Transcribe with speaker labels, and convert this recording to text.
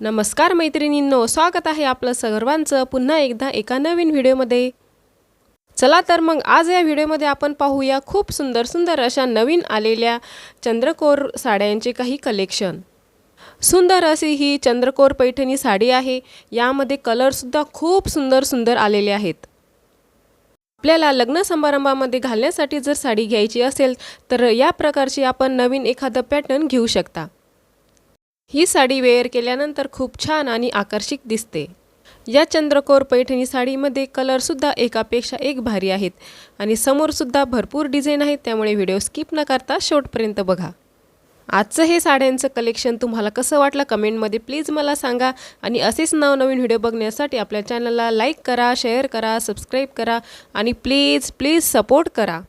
Speaker 1: नमस्कार मैत्रिणींनो स्वागत आहे आपलं सर्वांचं पुन्हा एकदा एका नवीन व्हिडिओमध्ये. चला तर मग आज या व्हिडिओमध्ये आपण पाहूया खूप सुंदर सुंदर अशा नवीन आलेल्या चंद्रकोर साड्यांचे काही कलेक्शन सुंदर अशी ही चंद्रकोर पैठणी साडी आहे यामध्ये कलरसुद्धा खूप सुंदर सुंदर आलेले आहेत. आपल्याला लग्न समारंभामध्ये घालण्यासाठी जर साडी घ्यायची असेल तर या प्रकारची आपण नवीन एखादं पॅटर्न घेऊ शकता. ही साडी वेअर केल्यानंतर खूप छान आणि आकर्षक दिसते. या चंद्रकोर पैठणी साडीमध्ये कलरसुद्धा एकापेक्षा एक भारी आहेत आणि समोरसुद्धा भरपूर डिझाईन आहेत त्यामुळे व्हिडिओ स्किप न करता शेवटपर्यंत बघा. आजचं हे साड्यांचं कलेक्शन तुम्हाला कसं वाटलं कमेंटमध्ये प्लीज मला सांगा आणि असेच नवनवीन व्हिडिओ बघण्यासाठी आपल्या चॅनलला लाईक करा शेअर करा सबस्क्राईब करा आणि प्लीज प्लीज सपोर्ट करा.